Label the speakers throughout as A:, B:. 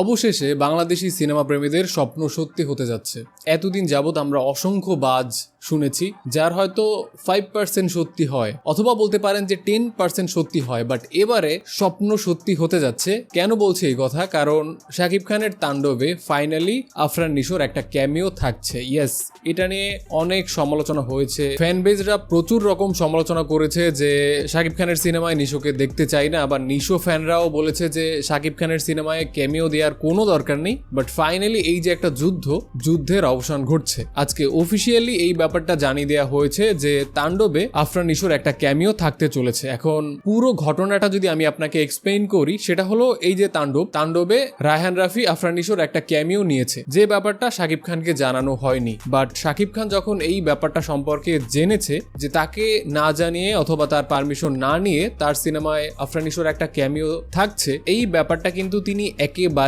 A: অবশেষে বাংলাদেশি সিনেমা প্রেমীদের স্বপ্ন সত্যি হতে যাচ্ছে। এতদিন যাবৎ আমরা অসংখ্য বাজ শুনেছি, যার হয়তো ফাইভ পার্সেন্ট সত্যি হয়, অথবা বলতে পারেন যে টেন পার্সেন্ট সত্যি হয় বাট এবারে স্বপ্ন সত্যি হতে যাচ্ছে। কেন বলছে এই কথা? কারণ শাকিব খানের তাণ্ডবে ফাইনালি আফরান নিশোর একটা ক্যামিও থাকছে। ইয়েস এটা নিয়ে অনেক সমালোচনা হয়েছে। ফ্যান বেজরা প্রচুর রকম সমালোচনা করেছে যে শাকিব খানের সিনেমায় নিশোকে দেখতে চাই না, আবার নিশো ফ্যানরাও বলেছে যে শাকিব খানের সিনেমায় ক্যামিও দেওয়ার কোনো দরকার নেই বাট ফাইনালি এই যে একটা যুদ্ধ, যুদ্ধের অবসান ঘটছে। আজকে অফিসিয়ালি এই ব্যাপারটা জানিয়ে দেওয়া হয়েছে যে তাণ্ডবে আফরান নিশোর একটা ক্যামিও থাকতে চলেছে। এখন পুরো ঘটনাটা যদি আমি আপনাকে এক্সপ্লেইন করি, সেটা হলো এই যে তাণ্ডব, তাণ্ডবে রায়হান রাফি, আফরান নিশোর একটা ক্যামিও নিয়েছে। যে ব্যাপারটা শাকিব খানকে জানানো হয়নি বাট শাকিব খান যখন এই ব্যাপারটা সম্পর্কে জেনেছে, যে তাকে না জানিয়ে অথবা তার পারমিশন না নিয়ে তার সিনেমায় আফরান নিশোর একটা ক্যামিও থাকছে, এই ব্যাপারটা কিন্তু তিনি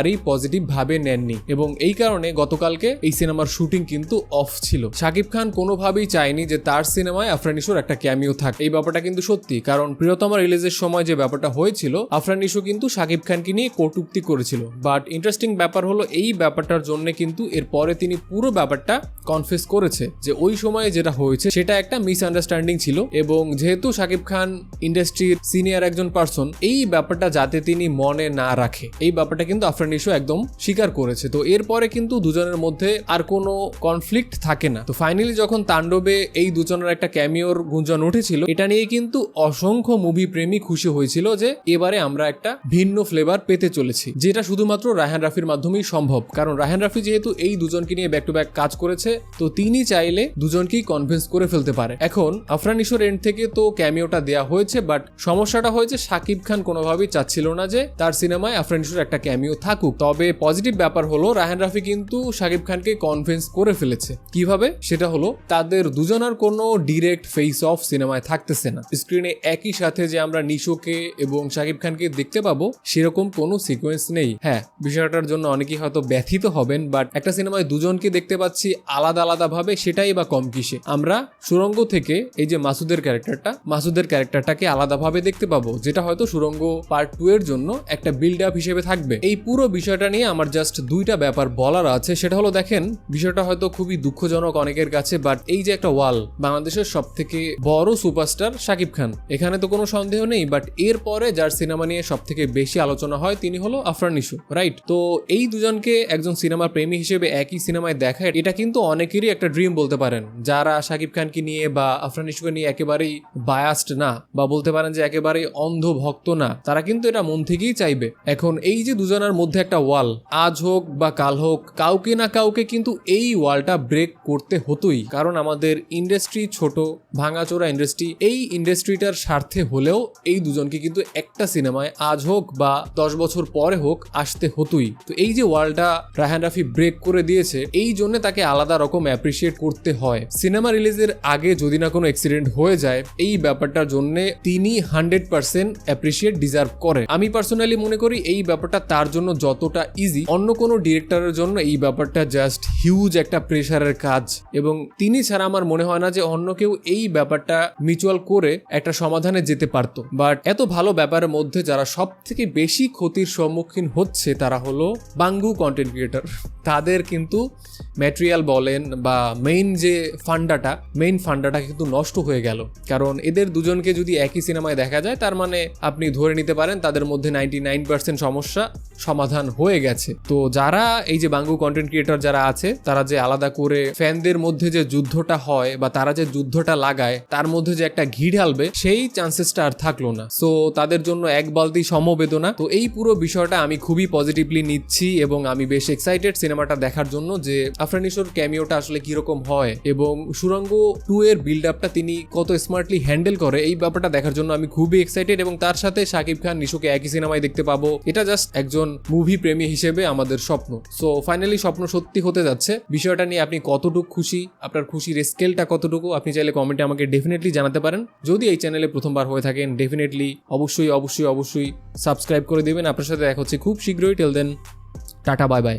A: একেবারেই পজিটিভ ভাবে নেননি। এবং এই কারণে গতকালকে এই সিনেমার শুটিং কিন্তু অফ ছিল। শাকিব খান কোনোভাবেই চায়নি যে তার সিনেমায় আফরান নিশোর একটা ক্যামিও থাক। এই ব্যাপারটা কিন্তু সত্যি, কারণ প্রিয়তমা রিলিজের সময় যে ব্যাপারটা হয়েছিল, আফরান নিশো কিন্তু শাকিব খানকে নিয়ে কটুক্তি করেছিল। বাট ইন্টারেস্টিং ব্যাপার হলো, এই ব্যাপারটার জন্য কিন্তু এরপরে তিনি পুরো ব্যাপারটা কনফেস করেছে যে ওই সময়ে যেটা হয়েছে, সেটা একটা মিসআন্ডারস্ট্যান্ডিং ছিল। এবং যেহেতু শাকিব খান ইন্ডাস্ট্রির সিনিয়র একজন পার্সন এই ব্যাপারটা যাতে তিনি মনে না রাখে, এই ব্যাপারটা কিন্তু আফরান নিশো একদম স্বীকার করেছে। তো এরপরে কিন্তু দুজনের মধ্যে আর কোনো কনফ্লিক্ট থাকে না। তো ফাইনালি যখন তাণ্ডবে এই দুজনের একটা ক্যামিওর গুঞ্জন উঠেছিল, এটা নিয়ে কিন্তু অসংখ্য মুভি প্রেমী খুশি হয়েছিল যে এবারে আমরা একটা ভিন্ন ফ্লেভার পেতে চলেছি, যেটা শুধুমাত্র রায়হান রাফির মাধ্যমেই সম্ভব। কারণ রায়হান রাফি যেহেতু এই দুজনকে নিয়ে ব্যাক টু ব্যাক কাজ করেছে, তো তিনি চাইলে দুজনকেই কনভিন্স করে ফেলতে পারে। এখন আফরান ইশোর এন্ড থেকে তো ক্যামিওটা দেওয়া হয়েছে বাট সমস্যাটা হয়েছে শাকিব খান কোনোভাবেই চাচ্ছিল না যে তার সিনেমায় আফরান ইশোর একটা ক্যামিও থাকুক। তবে পজিটিভ ব্যাপার হলো, রায়হান রাফি কিন্তু শাকিব খানকে কনভিন্স করে ফেলেছে। কীভাবে? সেটা হলো, তাদের দুজনের কোনো ডিরেক্ট ফেস অফ সিনেমায় থাকতেছে না। স্ক্রিনে একই সাথে যে আমরা নিশোকে এবং শাকিব খানকে দেখতে পাবো, সেরকম কোনো সিকোয়েন্স নেই। হ্যাঁ বিষয়টার জন্য অনেকেই হয়তো ব্যথিত হবেন বাট একটা সিনেমায় দুজনকে দেখতে পাচ্ছি আলাদা আলাদা ভাবে সেটাই বা কম কিসে। আমরা সুরঙ্গ থেকে এই যে মাসুদের ক্যারেক্টারটা, মাসুদের ক্যারেক্টারটাকে আলাদাভাবে দেখতে পাবো, যেটা হয়তো সুরঙ্গ পার্ট টু এর জন্য একটা বিল্ড আপ হিসেবে থাকবে। এই পুরো বিষয়টা নিয়ে আমার জাস্ট দুইটা ব্যাপার বলার আছে। সেটা হলো দেখেন, বিষয়টা হয়তো খুবই দুঃখজনক অনেকের কাছে বাট এই যে একটা ওয়াল, বাংলাদেশের সব থেকে বড় সুপারস্টার শাকিব খান। এখানে তো কোনো সন্দেহ নেই বাট এরপরে যার সিনেমা নিয়ে সব থেকে বেশি আলোচনা হয়, তিনি হলো আফরান নিশু রাইট তো এই দুজনকে একজন সিনেমা প্রেমী হিসেবে একই সিনেমায় দেখা এটা কিন্তু অনেকেরই একটা ড্রিম বলতে পারেন। যারা শাকিব খানকে নিয়ে বা আফরান নিশুকে নিয়ে একেবারেই বায়াস্ট না, বা বলতে পারেন যে একেবারেই অন্ধ ভক্ত না, তারা কিন্তু এটা মন থেকেই চাইবে। এখন এই যে দুজনের মধ্যে একটা ওয়াল, আজ হোক বা কাল হোক, কাউকে না কাউকে কিন্তু এই ওয়ালটা ব্রেক করতে হতোই। কারণ আমাদের ইন্ডাস্ট্রি ছোট, ভাঙাচোরা ইন্ডাস্ট্রি এই ইন্ডাস্ট্রিটার স্বার্থে হলেও এই দুজনকে কিন্তু একটা সিনেমায় আজ হোক বা দশ বছর পরে হোক আসতে হতোই। তো এই যে ওয়ালটা রাহান রাফি ব্রেক করে দিয়েছে, এই জন্য তাকে আলাদা রকম অ্যাপ্রিসিয়েট করতে হয়। সিনেমা রিলিজের আগে যদি না কোনো অ্যাক্সিডেন্ট হয়ে যায়, এই ব্যাপারটার জন্য তিনি হান্ড্রেড পার্সেন্ট অ্যাপ্রিসিয়েট ডিজার্ভ করে। আমি পার্সোনালি মনে করি এই ব্যাপারটা তার জন্য যতটা ইজি অন্য কোনো ডিরেক্টরের জন্য এই ব্যাপারটা জাস্ট হিউজ একটা প্রেশারের কাজ। এবং তিনি ছাড়া আমার মনে হয় না যে অন্য কেউ এই ব্যাপারটা মিউচুয়াল করে একটা সমাধানে যেতে পারতো। বাট এত ভালো ব্যাপারের মধ্যে যারা সব থেকে বেশি ক্ষতির সম্মুখীন হচ্ছে তারা হলো বাঙ্গু কন্টেন্ট ক্রিয়েটার তাদের কিন্তু ম্যাটেরিয়াল বলেন বা মেইন যে ফান্ডাটা মেইন ফান্ডাটা কিন্তু নষ্ট হয়ে গেল। কারণ এদের দুজনকে যদি একই সিনেমায় দেখা যায়, তার মানে আপনি ধরে নিতে পারেন তাদের মধ্যে নাইনটি নাইন পার্সেন্ট সমস্যা সমাধান হয়ে গেছে। তো যারা এই যে বাঙ্গু কন্টেন্ট ক্রিয়েটর যারা আছে, তারা যে আলাদা করে ফ্যানদের মধ্যে যে যুদ্ধটা হয় বা তারা যে যুদ্ধটা লাগায়, তার মধ্যে যে একটা ঘি ঢালবে, সেই চান্সেসটা আর থাকল না। সো তাদের জন্য এক বালতি সমবেদনা। তো এই পুরো বিষয়টা আমি খুবই পজিটিভলি নিচ্ছি এবং আমি বেশ এক্সাইটেড সিনেমাটা দেখার জন্য যে আফরানিশোর ক্যামিওটা আসলে কীরকম হয় এবং সুরঙ্গ টু এর বিল্ড আপটা তিনি কত স্মার্টলি হ্যান্ডেল করে, এই ব্যাপারটা দেখার জন্য আমি খুবই এক্সাইটেড এবং তার সাথে শাকিব খান নিশুকে একই সিনেমায় দেখতে পাবো। এটা জাস্ট একজন মুভি প্রেমী হিসেবে আমাদের স্বপ্ন। সো ফাইনালি স্বপ্ন সত্যি হতে যাচ্ছে। বিষয়টা নিয়ে আপনি কতটুকু খুশি, আপনার খুশির স্কেলটা কতটুকু, আপনি চাইলে কমেন্টে আমাকে ডেফিনেটলি জানাতে পারেন। যদি এই চ্যানেলে প্রথমবার হয়ে থাকেন ডেফিনেটলি অবশ্যই অবশ্যই অবশ্যই সাবস্ক্রাইব করে দেবেন। আপনার সাথে দেখা হচ্ছে খুব শীঘ্রই। Till then tata bye bye